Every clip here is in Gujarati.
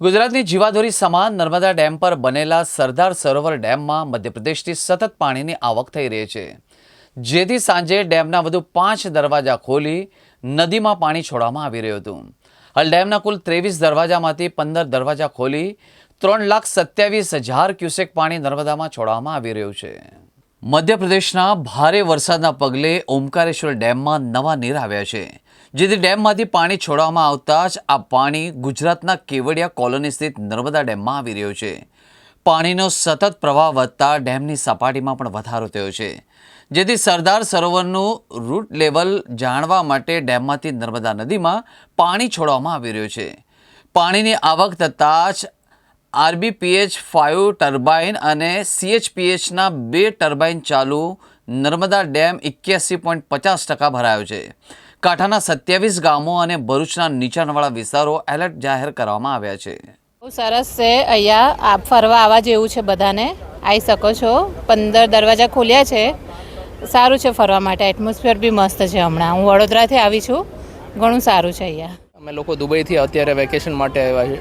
ગુજરાતની જીવાધોરી સમાન નર્મદા ડેમ પર બનેલા સરદાર સરોવર ડેમમાં મધ્યપ્રદેશથી સતત પાણીની આવક થઈ રહી છે. જેથી સાંજે ડેમના વધુ પાંચ દરવાજા ખોલી નદીમાં પાણી છોડવામાં આવી રહ્યું હતું. હાલ ડેમના કુલ ત્રેવીસ દરવાજામાંથી પંદર દરવાજા ખોલી ત્રણ લાખ સત્યાવીસ હજાર ક્યુસેક પાણી નર્મદામાં છોડવામાં આવી રહ્યું છે. મધ્યપ્રદેશના ભારે વરસાદના પગલે ઓમકારેશ્વર ડેમમાં નવા નીર આવ્યા છે. જેથી ડેમમાંથી પાણી છોડવામાં આવતા જ આ પાણી ગુજરાતના કેવડિયા કોલોની સ્થિત નર્મદા ડેમમાં આવી રહ્યું છે. પાણીનો સતત પ્રવાહ વધતા ડેમની સપાટીમાં પણ વધારો થયો છે. જેથી સરદાર સરોવરનું રૂટ લેવલ જાણવા માટે ડેમમાંથી નર્મદા નદીમાં પાણી છોડવામાં આવી રહ્યું છે. પાણીની આવક થતાં જ આરબીપીએચ ફાઇવ ટર્બાઇન અને સીએચપીએચના બે ટર્બાઇન ચાલુ નર્મદા ડેમ એક્યાસી પોઈન્ટ પચાસ ટકા ભરાયો છે. કાંઠાના સત્યાવીસ ગામો અને ભરૂચના નીચાણવાળા વિસ્તારો એલર્ટ જાહેર કરવામાં આવ્યા છે. બહુ સરસ છે. અહીંયા આપ ફરવા આવવા જેવું છે બધાને. આવી શકો છો. પંદર દરવાજા ખોલ્યા છે. સારું છે ફરવા માટે. એટમોસ્ફિયર બી મસ્ત છે હમણાં. હું વડોદરાથી આવી છું. ઘણું સારું છે અહીંયા. અમે લોકો દુબઈથી અત્યારે વેકેશન માટે આવ્યા છે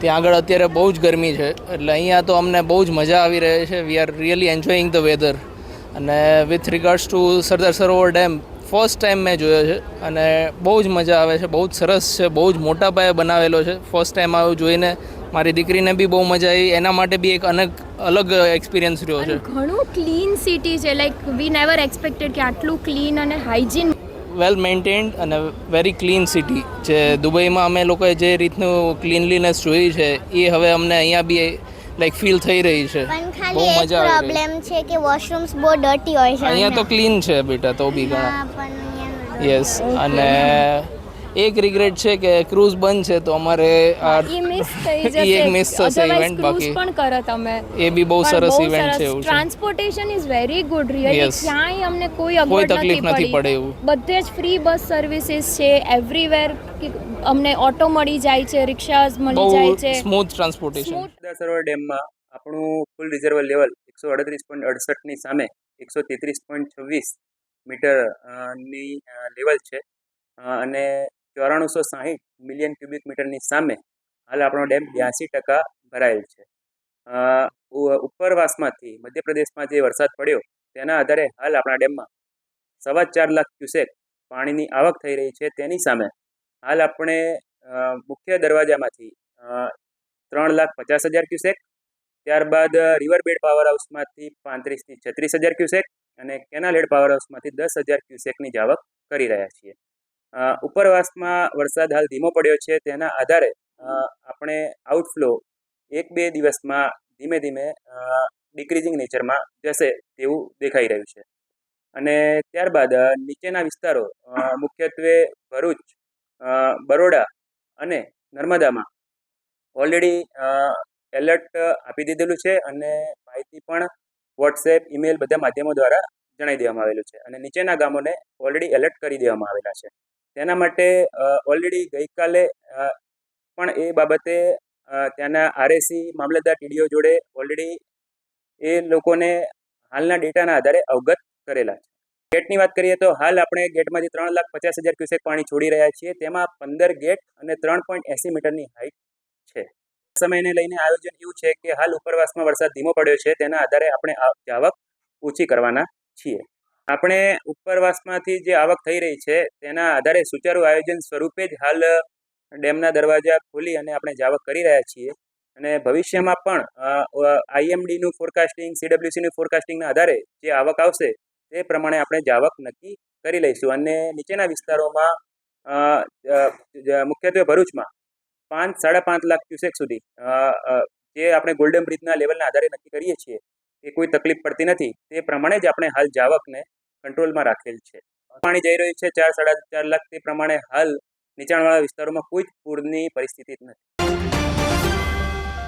ત્યાં આગળ અત્યારે બહુ જ ગરમી છે. એટલે અહીંયા તો અમને બહુ જ મજા આવી રહી છે. We are really enjoying the weather અને with regards to Sardar Sarovar dam first time મેં જોયો છે અને બહુ જ મજા આવે છે બહુ જ સરસ છે બહુ જ મોટા પાયે બનાવેલો છે. ફર્સ્ટ ટાઈમ આવ્યું જોઈને મારી દીકરીને બી બહુ મજા આવી. એના માટે બી એક અલગ અલગ એક્સપિરિયન્સ રહ્યો છે. ઘણું ક્લીન સિટી છે લાઈક વી નેવર એક્સપેક્ટેડ કે આટલું ક્લીન અને હાઇજીન વેલ મેન્ટેન્ડ અને વેરી ક્લીન સિટી જે દુબઈમાં અમે લોકોએ જે રીતનું ક્લીનલીનેસ જોઈ છે એ હવે અમને અહીંયા બી લાઈક ફીલ થઈ રહી છે. બહુ મજા આવે પ્રોબ્લેમ છે કે વોશરૂમ્સ બહુ ડર્ટી હોય છે અહીંયા તો ક્લીન છે બેટા તો બી ઘણા. યસ અને એક રિગ્રેટ છે કે ક્રૂઝ બંધ છે તો અમારે આ એ મિસ થઈ જશે એક મિસ થશે ઇવેન્ટ બાકી. પણ કરો તમે. એ બી બહુ સરસ ઇવેન્ટ છે એવું transportation is very good really. ક્યાંય અમને કોઈ અગવડ તકલીફ નથી પડે. બધે જ ફ્રી બસ સર્વિસીસ છે એવરીવેર અમને ઓટો મળી જાય છે રિક્ષાસ મળી જાય છે. સ્મૂથ ટ્રાન્સપોર્ટેશન સરોવર ડેમમાં આપણું ફૂલ રિઝર્વ લેવલ એકસો અડત્રીસ પોઈન્ટ અડસઠની સામે એકસો તેત્રીસ પોઈન્ટ છવ્વીસ મીટરની લેવલ છે. અને ચોરાણુંસો સાહીઠ મિલિયન ક્યુબિક મીટરની સામે હાલ આપણો ડેમ બ્યાસી ટકા ભરાયેલ છે. ઉ- ઉપરવાસમાંથી મધ્યપ્રદેશમાં જે વરસાદ પડ્યો તેના આધારે હાલ આપણા ડેમમાં સવા ચાર લાખ ક્યુસેક પાણીની આવક થઈ રહી છે તેની સામે. હાલ આપણે મુખ્ય દરવાજામાંથી ત્રણ લાખ પચાસ હજાર ક્યુસેક, ત્યારબાદ રિવરબેડ પાવર હાઉસમાંથી પાંત્રીસથી છત્રીસ હજાર ક્યુસેક અને કેનાલ હેડ પાવર હાઉસમાંથી દસ હજાર ક્યુસેકની જાવક કરી રહ્યા છીએ. ઉપરવાસમાં વરસાદ હાલ ધીમો પડ્યો છે, તેના આધારે આપણે આઉટફ્લો એક બે દિવસમાં ધીમે ધીમે ડિક્રીઝિંગ નેચરમાં જશે તેવું દેખાઈ રહ્યું છે. અને ત્યારબાદ નીચેના વિસ્તારો મુખ્યત્વે ભરૂચ બરોડા અને નર્મદામાં. ઓલરેડી એલર્ટ આપી દીધેલું છે અને માહિતી પણ વોટ્સએપ ઈમેલ બધા માધ્યમો દ્વારા જણાવી દેવામાં આવેલું છે અને નીચેના ગામોને ઓલરેડી એલર્ટ કરી દેવામાં આવેલા છે. તેના માટે ઓલરેડી ગઈકાલે પણ એ બાબતે ત્યાંના આરએસી મામલતદાર ટીડીઓ જોડે ઓલરેડી એ લોકોને હાલના ડેટાના આધારે અવગત કરેલા છે. ગેટની વાત કરીએ તો હાલ આપણે ગેટમાંથી ત્રણ લાખ પચાસ હજાર ક્યુસેક પાણી છોડી રહ્યા છીએ. તેમાં પંદર ગેટ અને ત્રણ પોઈન્ટ એંસી મીટરની હાઇટ છે. સમયને લઈને આયોજન એવું છે કે હાલ ઉપરવાસમાં વરસાદ ધીમો પડ્યો છે. તેના આધારે આપણે આવક ઓછી કરવાના છીએ. આપણે ઉપરવાસમાંથી જે આવક થઈ રહી છે, તેના આધારે સુચારુ આયોજન સ્વરૂપે જ હાલ ડેમના દરવાજા ખોલી અને આપણે જાવક કરી રહ્યા છીએ. અને ભવિષ્યમાં પણ આઈએમડીનું ફોરકાસ્ટિંગ સીડબ્લ્યુસીનું ફોરકાસ્ટિંગના આધારે જે આવક આવશે તે પ્રમાણે આપણે જાવક નક્કી કરી લઈશું. અને નીચેના વિસ્તારોમાં મુખ્યત્વે ભરૂચમાં પાંચ, સાડા પાંચ લાખ ક્યુસેક સુધી જે આપણે ગોલ્ડન બ્રિજના લેવલના આધારે નક્કી કરીએ છીએ, એ કોઈ તકલીફ પડતી નથી. તે પ્રમાણે જ આપણે હાલ જાવકને કંટ્રોલમાં રાખેલ છે. પાણી જઈ રહ્યું છે ચાર, સાડા ચાર લાખ, તે પ્રમાણે હાલ નીચાણવાળા વિસ્તારોમાં કોઈ જ પૂરની પરિસ્થિતિ નથી.